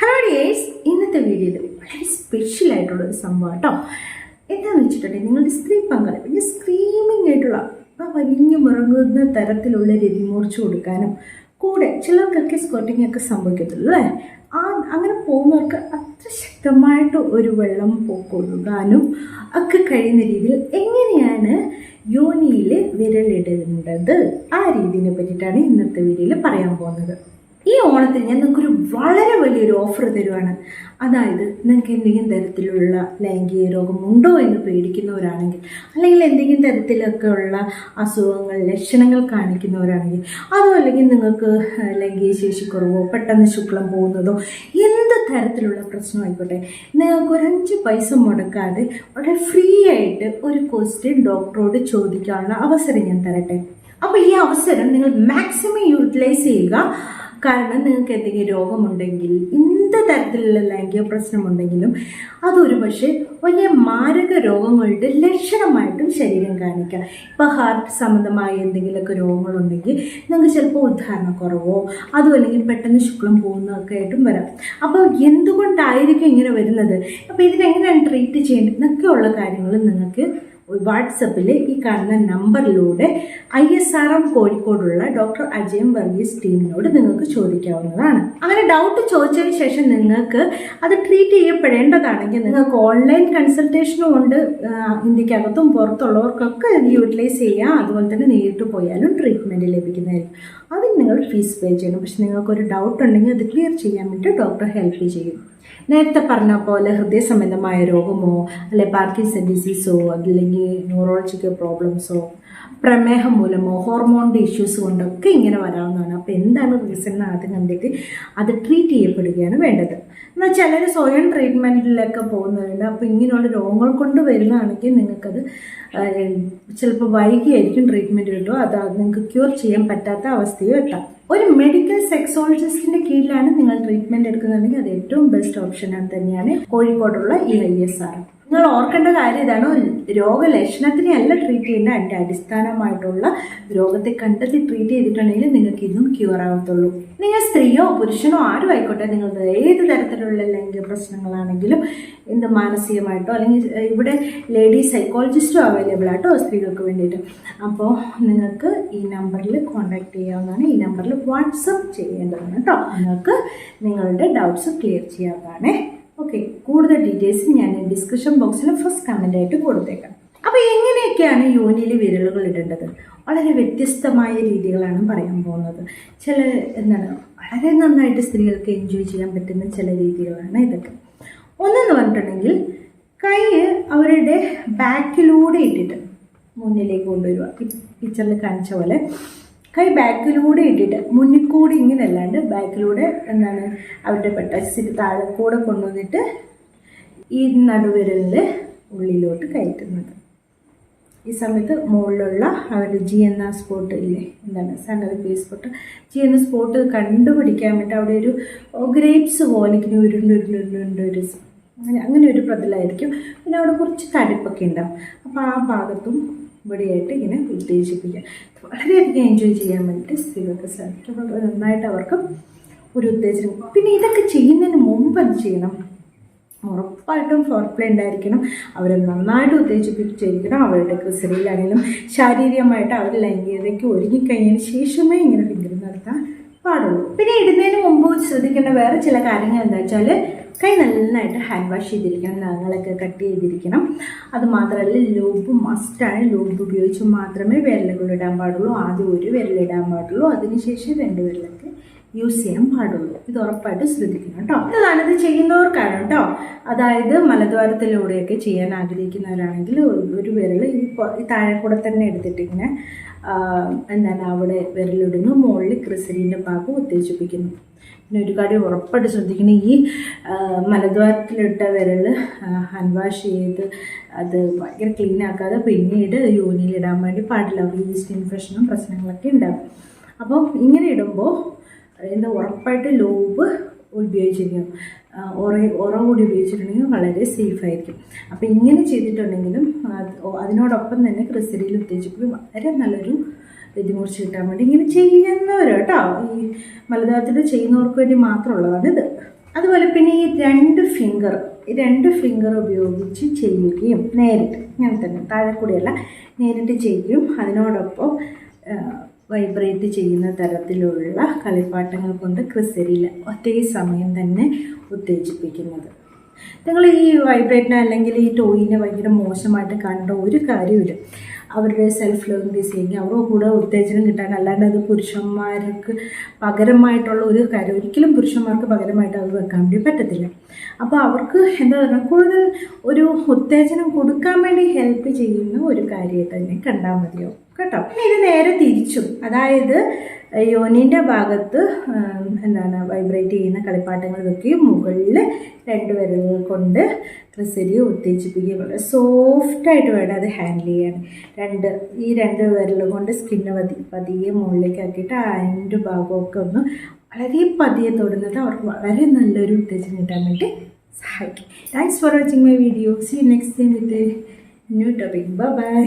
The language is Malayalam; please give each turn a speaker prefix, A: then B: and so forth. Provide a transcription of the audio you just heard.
A: ഹലോ ഡിയേഴ്സ് ഇന്നത്തെ വീഡിയോയിൽ വളരെ സ്പെഷ്യൽ ആയിട്ടുള്ള ഒരു സംഭവം കേട്ടോ എന്താണെന്ന് വെച്ചിട്ടുണ്ടെങ്കിൽ നിങ്ങളുടെ സ്ത്രീ പങ്കാളി പിന്നെ സ്ക്രീമിംഗ് ആയിട്ടുള്ള ആ വലിഞ്ഞു മുറങ്ങുന്ന തരത്തിലുള്ള രതി മൂർച്ച കൊടുക്കാനും കൂടെ ചിലർക്കൊക്കെ സ്കോട്ടിംഗ് ഒക്കെ സംഭവിക്കത്തുള്ളൂ അല്ലേ? ആ അങ്ങനെ പോകുന്നവർക്ക് അത്ര ശക്തമായിട്ട് ഒരു വെള്ളം പൊക്കൊടുക്കാനും ഒക്കെ കഴിയുന്ന രീതിയിൽ എങ്ങനെയാണ് യോനിയിൽ വിരലിടേണ്ടത്? ആ രീതിയെ പറ്റിയിട്ടാണ് ഇന്നത്തെ വീഡിയോയിൽ പറയാൻ പോകുന്നത്. ഈ ഓണത്തിന് ഞാൻ നിങ്ങൾക്കൊരു വളരെ വലിയൊരു ഓഫർ തരുവാണ്. അതായത് നിങ്ങൾക്ക് എന്തെങ്കിലും തരത്തിലുള്ള ലൈംഗിക രോഗമുണ്ടോ എന്ന് പേടിക്കുന്നവരാണെങ്കിൽ അല്ലെങ്കിൽ എന്തെങ്കിലും തരത്തിലൊക്കെ ഉള്ള അസുഖങ്ങൾ ലക്ഷണങ്ങൾ കാണിക്കുന്നവരാണെങ്കിൽ അതോ അല്ലെങ്കിൽ നിങ്ങൾക്ക് ലൈംഗിക ശേഷി കുറവോ പെട്ടെന്ന് ശുക്ലം പോകുന്നതോ എന്ത് തരത്തിലുള്ള പ്രശ്നമായിക്കോട്ടെ നിങ്ങൾക്ക് ഒരു അഞ്ച് പൈസ മുടക്കാതെ വളരെ ഫ്രീ ആയിട്ട് ഒരു ക്വസ്റ്റ്യൻ ഡോക്ടറോട് ചോദിക്കാനുള്ള അവസരം ഞാൻ തരട്ടെ. അപ്പോൾ ഈ അവസരം നിങ്ങൾ മാക്സിമം യൂട്ടിലൈസ് ചെയ്യുക. കാരണം നിങ്ങൾക്ക് എന്തെങ്കിലും രോഗമുണ്ടെങ്കിൽ എന്ത് തരത്തിലുള്ള ലൈംഗിക പ്രശ്നമുണ്ടെങ്കിലും അതൊരു പക്ഷേ വലിയ മാരക രോഗങ്ങളുടെ ലക്ഷണമായിട്ടും ശരീരം കാണിക്കാം. ഇപ്പോൾ ഹാർട്ട് സംബന്ധമായ എന്തെങ്കിലുമൊക്കെ രോഗങ്ങളുണ്ടെങ്കിൽ നിങ്ങൾക്ക് ചിലപ്പോൾ ഉദ്ധാരണക്കുറവോ അതും അല്ലെങ്കിൽ പെട്ടെന്ന് ശുക്ലം പോകുന്നതൊക്കെ ആയിട്ടും വരാം. അപ്പോൾ എന്തുകൊണ്ടായിരിക്കും ഇങ്ങനെ വരുന്നത്? അപ്പോൾ ഇതിനെങ്ങനെയാണ് ട്രീറ്റ് ചെയ്യേണ്ടത്? എന്നൊക്കെയുള്ള കാര്യങ്ങൾ നിങ്ങൾക്ക് വാട്സപ്പിൽ ഈ കാണുന്ന നമ്പറിലൂടെ ഐ എസ് ആർ എം കോഴിക്കോടുള്ള ഡോക്ടർ അജയം വർഗീസ് ടീമിനോട് നിങ്ങൾക്ക് ചോദിക്കാവുന്നതാണ്. അങ്ങനെ ഡൗട്ട് ചോദിച്ചതിന് ശേഷം നിങ്ങൾക്ക് അത് ട്രീറ്റ് ചെയ്യപ്പെടേണ്ടതാണെങ്കിൽ നിങ്ങൾക്ക് ഓൺലൈൻ കൺസൾട്ടേഷനും ഉണ്ട്. ഇന്ത്യക്കകത്തും പുറത്തുള്ളവർക്കൊക്കെ യൂട്ടിലൈസ് ചെയ്യാം. അതുപോലെ തന്നെ നേരിട്ട് പോയാലും ട്രീറ്റ്മെന്റ് ലഭിക്കുന്നതായിരിക്കും. അതിന് നിങ്ങൾ ഫീസ് പേ ചെയ്യണം. പക്ഷെ നിങ്ങൾക്കൊരു ഡൗട്ട് ഉണ്ടെങ്കിൽ അത് ക്ലിയർ ചെയ്യാൻ വേണ്ടി ഡോക്ടർ ഹെൽപ്പ് ചെയ്യും നേരത്തെ പറഞ്ഞ പോലെ ഹൃദയ സംബന്ധമായ രോഗമോ അല്ലെ പാർക്കിൻസൺ ഡിസീസോ അതല്ലെങ്കിൽ ന്യൂറോളജിക്കൽ പ്രോബ്ലംസോ പ്രമേഹം മൂലമോ ഹോർമോണിന്റെ ഇഷ്യൂസ് കൊണ്ടൊക്കെ ഇങ്ങനെ വരാവുന്നതാണ്. അപ്പോൾ എന്താണ് റീസൺ എന്ന് ആദ്യം കണ്ടിട്ട് അത് ട്രീറ്റ് ചെയ്യപ്പെടുകയാണ് വേണ്ടത്. എന്നാൽ ചിലർ സ്വയം ട്രീറ്റ്മെന്റിലൊക്കെ പോകുന്നവരുണ്ട്. അപ്പോൾ ഇങ്ങനെയുള്ള രോഗങ്ങൾ കൊണ്ട് വരുന്നതാണെങ്കിൽ നിങ്ങൾക്കത് ചിലപ്പോൾ വൈകിയായിരിക്കും ട്രീറ്റ്മെന്റ് കിട്ടുക. അത് നിങ്ങൾക്ക് ക്യൂർ ചെയ്യാൻ പറ്റാത്ത അവസ്ഥയോ എത്താം. ഒരു മെഡിക്കൽ സെക്സോളജിസ്റ്റിന്റെ കീഴിലാണ് നിങ്ങൾ ട്രീറ്റ്മെന്റ് എടുക്കുന്നതെങ്കിൽ അത് ഏറ്റവും ബെസ്റ്റ് ഓപ്ഷൻ തന്നെയാണ്. കോഴിക്കോടുള്ള ഈ ഐ എസ് ആർ. നിങ്ങൾ ഓർക്കേണ്ട കാര്യം ഇതാണ്. രോഗലക്ഷണത്തിനെ അല്ല ട്രീറ്റ് ചെയ്യുന്ന അതിന്റെ അടിസ്ഥാനമായിട്ടുള്ള രോഗത്തെ കണ്ടെത്തി ട്രീറ്റ് ചെയ്തിട്ടുണ്ടെങ്കിൽ നിങ്ങൾക്ക് ഇന്നും ക്യൂർ ആവത്തുള്ളൂ. നിങ്ങൾ സ്ത്രീയോ പുരുഷനോ ആരും ആയിക്കോട്ടെ. നിങ്ങൾക്ക് ഏത് തരത്തിലുള്ള ലൈംഗിക പ്രശ്നങ്ങളാണെങ്കിലും എന്ത് മാനസികമായിട്ടോ അല്ലെങ്കിൽ ഇവിടെ ലേഡി സൈക്കോളജിസ്റ്റോ അവൈലബിൾ ആട്ടോ സ്ത്രീകൾക്ക് വേണ്ടിയിട്ട്. അപ്പോൾ നിങ്ങൾക്ക് ഈ നമ്പറിൽ കോൺടാക്ട് ചെയ്യാവുന്നതാണ്. ഈ നമ്പറിൽ വാട്സപ്പ് ചെയ്യേണ്ടതാണ് കേട്ടോ നിങ്ങൾക്ക് നിങ്ങളുടെ ഡൗട്ട്സ് ക്ലിയർ ചെയ്യാവുന്നതാണ്. ഓക്കെ കൂടുതൽ ഡീറ്റെയിൽസ് ഞാൻ ഡിസ്ക്രിപ്ഷൻ ബോക്സിൽ ഫസ്റ്റ് കമന്റ് ആയിട്ട് കൊടുത്തേക്കാം. അപ്പോൾ എങ്ങനെയൊക്കെയാണ് യോനിയിൽ വിരലുകൾ ഇടേണ്ടത്? വളരെ വ്യത്യസ്തമായ രീതികളാണ് പറയാൻ പോകുന്നത്. ചില എന്താണ് വളരെ നന്നായിട്ട് സ്ത്രീകൾക്ക് എൻജോയ് ചെയ്യാൻ പറ്റുന്ന ചില രീതികളാണ് ഇതൊക്കെ. ഒന്നെന്ന് പറഞ്ഞിട്ടുണ്ടെങ്കിൽ കൈ അവരുടെ ബാക്കിലൂടെ ഇട്ടിട്ട് മുന്നിലേക്ക് കൊണ്ടുവരിക. പിക്ചറിൽ കാണിച്ച പോലെ കൈ ബാക്കിലൂടെ ഇട്ടിട്ട് മുന്നിൽ കൂടി ഇങ്ങനെ അല്ലാണ്ട് ബാക്കിലൂടെ എന്താണ് അവരുടെ പെട്ടച്ചിട്ട് താഴെ കൂടെ കൊണ്ടുവന്നിട്ട് ഈ നടുവിരലിൽ ഉള്ളിലോട്ട് കയറ്റുന്നത്. ഈ സമയത്ത് മുകളിലുള്ള അവരുടെ ജി എന്ന സ്പോട്ട് ഇല്ലേ? എന്താണ്? സണ്ണറി പേ സ്പോട്ട്. ജി എന്ന സ്പോട്ട് കണ്ടുപിടിക്കാൻ വേണ്ടി അവിടെ ഒരു ഗ്രേപ്സ് പോലെ ഇങ്ങനെ ഉരുണ്ട് ഉരുണ്ട് ഉരുണ്ട് ഒരു അങ്ങനെ അങ്ങനെ ഒരു പ്രതലായിരിക്കും. പിന്നെ അവിടെ കുറച്ച് തടിപ്പൊക്കെ ഉണ്ടാവും. അപ്പോൾ ആ ഭാഗത്തും ഇവിടെയായിട്ട് ഇങ്ങനെ ഉത്തേജിപ്പിക്കുക വളരെയധികം എൻജോയ് ചെയ്യാൻ വേണ്ടിയിട്ട് സ്ത്രീകൾക്ക് സാധിക്കും അപ്പോൾ നന്നായിട്ട് അവർക്കും ഒരു ഉത്തേജനം. പിന്നെ ഇതൊക്കെ ചെയ്യുന്നതിന് മുമ്പ് എന്ത് ചെയ്യണം? ഉറപ്പായിട്ടും ഫോർ പ്ലേ ഉണ്ടായിരിക്കണം. അവരെ നന്നായിട്ട് ഉത്തേജിപ്പിച്ചിരിക്കണം. അവരുടെ ക്രിസ്റ്റലിലാണെങ്കിലും ശാരീരികമായിട്ട് അവർ ലൈംഗികതയ്ക്ക് ഒരുങ്ങിക്കഴിഞ്ഞതിന് ശേഷമേ ഇങ്ങനെ ഫിംഗർ നടത്താൻ പാടുള്ളൂ. പിന്നെ ഇടുന്നതിന് മുമ്പ് ശ്രദ്ധിക്കേണ്ട വേറെ ചില കാര്യങ്ങൾ എന്താ വെച്ചാൽ കൈ നന്നായിട്ട് ഹാൻഡ് വാഷ് ചെയ്തിരിക്കണം നഖങ്ങളൊക്കെ കട്ട് ചെയ്തിരിക്കണം. അത് മാത്രമല്ല ലൂബ് മസ്റ്റാണ് ലൂബ് ഉപയോഗിച്ച് മാത്രമേ വിരലുകൾ ഇടാൻ പാടുള്ളൂ. ആദ്യം ഒരു വിരലിടാൻ പാടുള്ളൂ. അതിനുശേഷം രണ്ട് വിരലൊക്കെ യൂസ് ചെയ്യാൻ പാടുള്ളൂ. ഇത് ഉറപ്പായിട്ട് ശ്രദ്ധിക്കണം കേട്ടോ. ഇതാണിത് ഇത് ചെയ്യുന്നവർക്കാണ് കേട്ടോ. അതായത് മലദ്വാരത്തിലൂടെയൊക്കെ ചെയ്യാൻ ആഗ്രഹിക്കുന്നവരാണെങ്കിൽ ഒരു- വിരൽ ഈ താഴെ കൂടെ തന്നെ എടുത്തിട്ട് ഇങ്ങനെ എന്താണ് അവിടെ വിരലിടുന്നു. മുകളിൽ ക്രിസലിന്റെ ഭാഗം ഉത്തേജിപ്പിക്കുന്നു. പിന്നെ ഒരു കാര്യം ഉറപ്പായിട്ട് ശ്രദ്ധിക്കണം. ഈ മലദ്വാരത്തിലിട്ട വിരൽ ഹാൻഡ് ചെയ്ത് അത് ഭയങ്കര ക്ലീൻ ആക്കാതെ പിന്നീട് യോനിയിലിടാൻ വേണ്ടി പാടില്ല. അവിടെ ഈസ്റ്റ് ഇൻഫെക്ഷനും പ്രശ്നങ്ങളൊക്കെ ഉണ്ടാകും അപ്പം ഇങ്ങനെ ഇടുമ്പോൾ എന്താ ഉറപ്പായിട്ട് ലോബ് ഉപയോഗിച്ചിരിക്കും ഉറ ഉറ കൂടി ഉപയോഗിച്ചിട്ടുണ്ടെങ്കിൽ വളരെ സേഫ് ആയിരിക്കും. അപ്പോൾ ഇങ്ങനെ ചെയ്തിട്ടുണ്ടെങ്കിലും അതിനോടൊപ്പം തന്നെ ക്രിസരിയിൽ ഉത്തേജിപ്പിക്കും. വളരെ നല്ലൊരു രതിമൂർച്ച കിട്ടാൻ വേണ്ടി ഇങ്ങനെ ചെയ്യുന്നവർ കേട്ടോ. ഈ മലതാളത്തിൽ ചെയ്യുന്നവർക്ക് വേണ്ടി മാത്രമുള്ളതാണ് ഇത്. അതുപോലെ പിന്നെ ഈ രണ്ട് ഫിംഗർ ഈ രണ്ട് ഫിംഗർ ഉപയോഗിച്ച് ചെയ്യുകയും നേരിട്ട് ഇങ്ങനെ തന്നെ താഴെ കൂടിയല്ല നേരിട്ട് ചെയ്യുകയും അതിനോടൊപ്പം വൈബ്രേറ്റ് ചെയ്യുന്ന തരത്തിലുള്ള കളിപ്പാട്ടങ്ങൾ കൊണ്ട് ക്രിസരിയിൽ ഒറ്റ സമയം തന്നെ ഉത്തേജിപ്പിക്കുന്നത്. നിങ്ങൾ ഈ വൈബ്രേറ്റിനെ അല്ലെങ്കിൽ ഈ ടോയിനെ ഭയങ്കര മോശമായിട്ട് കണ്ട ഒരു കാര്യമില്ല അവരുടെ സെൽഫ് ലേണിംഗ് ഡിസൈനിങ് അവരുടെ കൂടെ ഉത്തേജനം കിട്ടാൻ അല്ലാണ്ട് അത് പുരുഷന്മാർക്ക് പകരമായിട്ടുള്ള ഒരു കാര്യം ഒരിക്കലും പുരുഷന്മാർക്ക് പകരമായിട്ട് അത് വെക്കാൻ വേണ്ടി പറ്റത്തില്ല. അപ്പോൾ അവർക്ക് എന്താ പറയുക കൂടുതൽ ഒരു ഉത്തേജനം കൊടുക്കാൻ വേണ്ടി ഹെൽപ്പ് ചെയ്യുന്ന ഒരു കാര്യമായിട്ട് തന്നെ കണ്ടാൽ മതിയോ കേട്ടോ. പിന്നെ ഇത് നേരെ തിരിച്ചും. അതായത് യോനിന്റെ ഭാഗത്ത് എന്താണ് വൈബ്രേറ്റ് ചെയ്യുന്ന കളിപ്പാട്ടങ്ങൾ വെക്കുകയും മുകളിൽ രണ്ട് വിരലുകൾ കൊണ്ട് ക്രിസരി ഉത്തേജിപ്പിക്കുകയും വളരെ സോഫ്റ്റായിട്ട് വേണം അത് ഹാൻഡിൽ ചെയ്യാൻ. രണ്ട് ഈ രണ്ട് വിരൽ കൊണ്ട് സ്കിന്ന് പതി പതിയെ മുകളിലേക്ക് ആക്കിയിട്ട് ആ അതിന്റെ ഭാഗമൊക്കെ ഒന്ന് വളരെ പതിയെ തൊടുന്നത് അവർക്ക് വളരെ നല്ലൊരു ഉത്തേജനം കിട്ടാൻ വേണ്ടി സഹായിക്കും. Thanks for watching my video see next time with new topic bye bye